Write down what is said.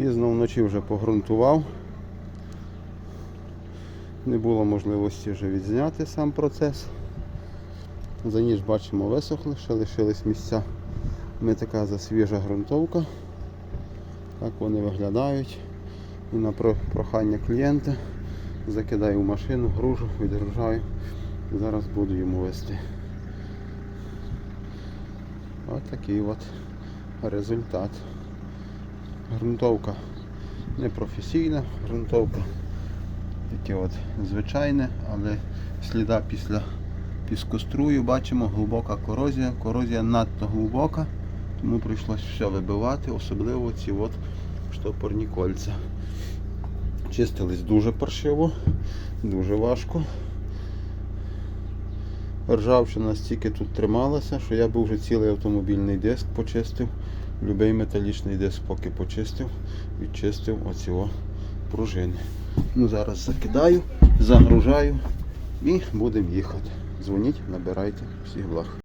Пізно вночі вже погрунтував. Не було можливості вже відзняти сам процес. За ніч бачимо висохли, ще лишились місця. Ми така засвіжа ґрунтовка. Так вони виглядають. І на прохання клієнта закидаю в машину, гружу, відгружаю. Зараз буду йому вести. Ось такий от результат. Грунтовка не професійна грунтовка, таке от звичайне, але сліда після піскострую бачимо глибока корозія. Корозія надто глибока, тому прийшлось все вибивати, особливо ці от штопорні кольця. Чистились дуже паршиво, дуже важко. Ржавчина стільки тут трималася, що я був вже цілий автомобільний диск почистив. Любий металічний диск поки почистив, відчистив оці пружини. Ну, зараз закидаю, загружаю і будемо їхати. Дзвоніть, набирайте всіх благ.